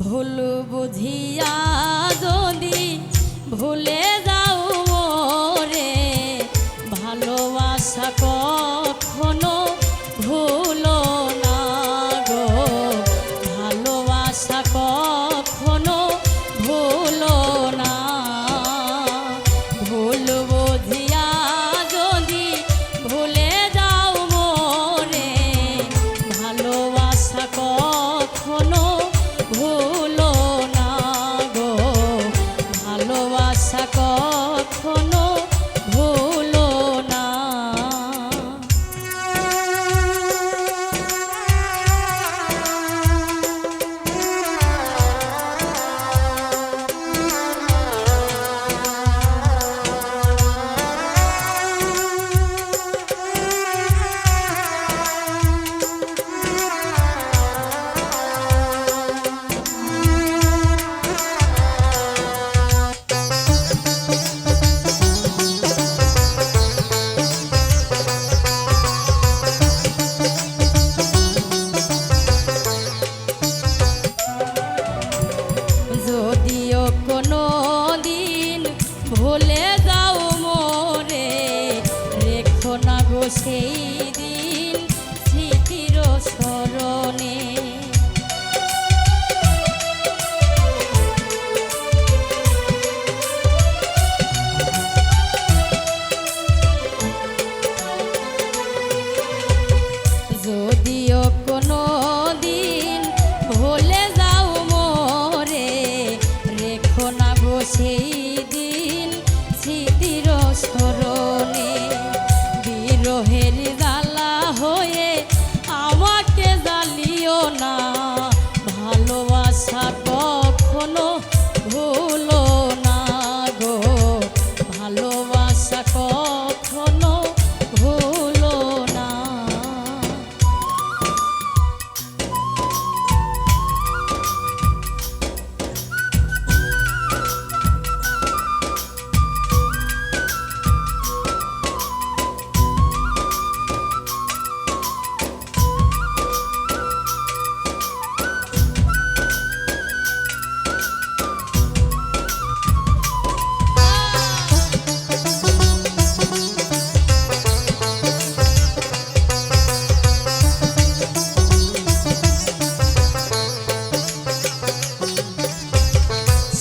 ভুল বুঝিয়া যদি ভুলে যাও রে ভালোবাসা কখনো ভুলে যাও মোরে রেখো না গো সেই দিন।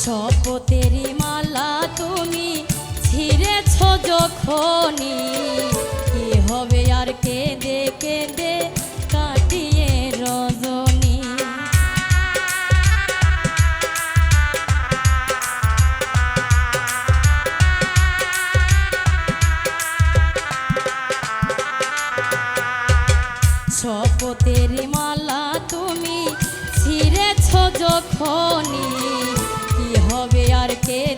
শপথেরই মালা তুমি ছিঁড়েছ যখনই। কি হবে আর কেঁদে কেঁদে কাটিয়ে রজনী। শপথের মালা তুমি ছিঁড়েছ যখনই।